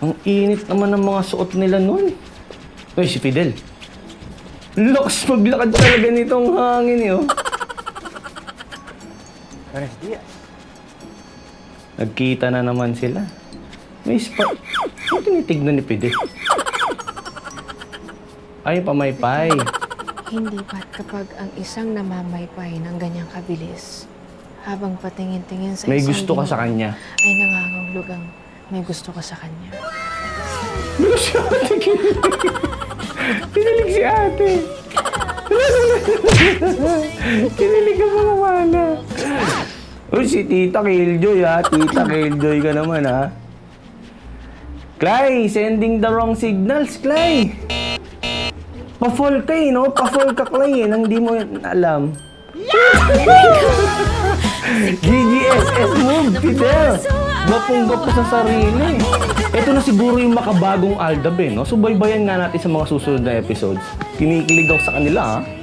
Ang init naman ng mga suot nila nun. Uy, si Fidel. Lakas maglakad talaga nitong hangin eh, oh. Buenos días. Nagkita na naman sila. May spot. Ano tinitignan ni Fidel? Ay, pamaypay. Hindi ba't kapag ang isang namamaypay ng ganyang kabilis, habang patingin-tingin sa May isang gusto ka sa kanya. ay nangangahulugang may gusto ka sa kanya. Ano si ate? Kinilig si ate. Kinilig ka mga mana. Uy, si Tita Killjoy ha. Tita Killjoy ka naman ha. Clay, sending the wrong signals, Clay. Pa-fall ka eh, no? Pa-fall ka, Clay eh, nang di mo alam. GGSS move, Fidel! Gapong-gapo sa sarili. Ito na siguro yung makabagong Aldab eh, no? Subaybayan nga natin sa mga susunod na episodes. Kinikilig ako sa kanila, ha?